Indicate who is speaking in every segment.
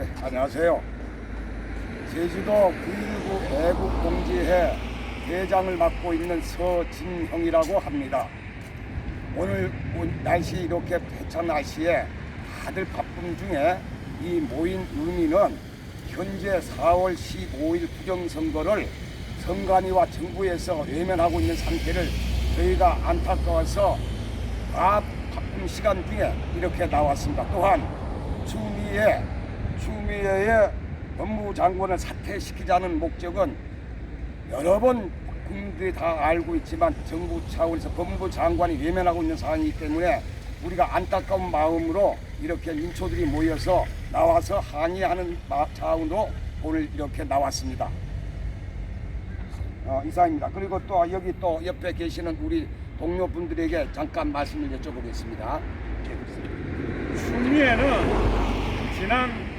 Speaker 1: 네, 안녕하세요. 제주도 9.19 애국공지회 대장을 맡고 있는 서진형이라고 합니다. 오늘 온- 날씨 이렇게 대찬 날씨에 다들 바쁨 중에 이 모인 의미는 현재 4월 15일 부정선거를 선관위와 정부에서 외면하고 있는 상태를 저희가 안타까워서 다 바쁜 시간 중에 이렇게 나왔습니다. 또한 추미애 추미애의 법무장관을 사퇴시키자는 목적은 여러 번 국민들이 다 알고 있지만 정부 차원에서 법무부 장관이 외면하고 있는 사안이기 때문에 우리가 안타까운 마음으로 이렇게 민초들이 모여서 나와서 항의하는 마- 차원으로 오늘 이렇게 나왔습니다. 어, 이상입니다. 그리고 또 여기 또 옆에 계시는 우리 동료분들에게 잠깐 말씀을 여쭤보겠습니다.
Speaker 2: 추미애는 지난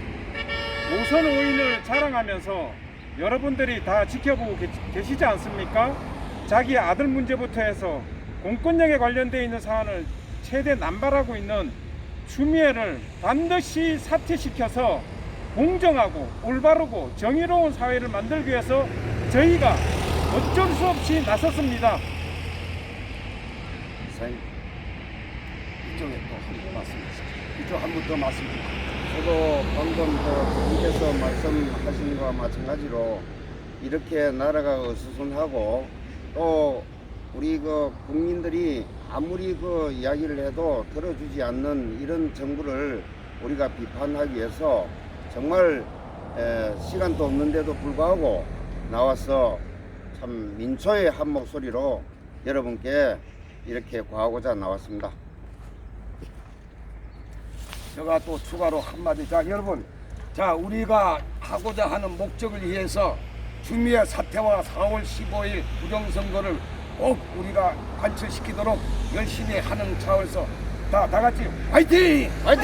Speaker 2: 오선 오인을 자랑하면서 여러분들이 다 지켜보고 계- 계시지 않습니까? 자기 아들 문제부터 해서 공권력에 관련되어 있는 사안을 최대 남발하고 있는 추미애를 반드시 사퇴시켜서 공정하고 올바르고 정의로운 사회를 만들기 위해서 저희가 어쩔 수 없이 나섰습니다.
Speaker 1: 이상입니다. 이쪽에 또한분 말씀해주세요. 이쪽 한분더 말씀해주세요.
Speaker 3: 저도 방금 그 분께서 말씀하신 거와 마찬가지로 이렇게 나라가 어수선하고 또 우리 그 국민들이 아무리 그 이야기를 해도 들어주지 않는 이런 정부를 우리가 비판하기 위해서 정말 에, 시간도 없는데도 불구하고 나와서 참 민초의 한 목소리로 여러분께 이렇게 구하고자 나왔습니다.
Speaker 1: 제가 또 추가로 한마디. 자, 여러분. 자, 우리가 하고자 하는 목적을 위해서 주미의 사태와 4월 15일 부정선거를 꼭 우리가 관철시키도록 열심히 하는 차원에서 다, 다 같이 화이팅! 화이팅!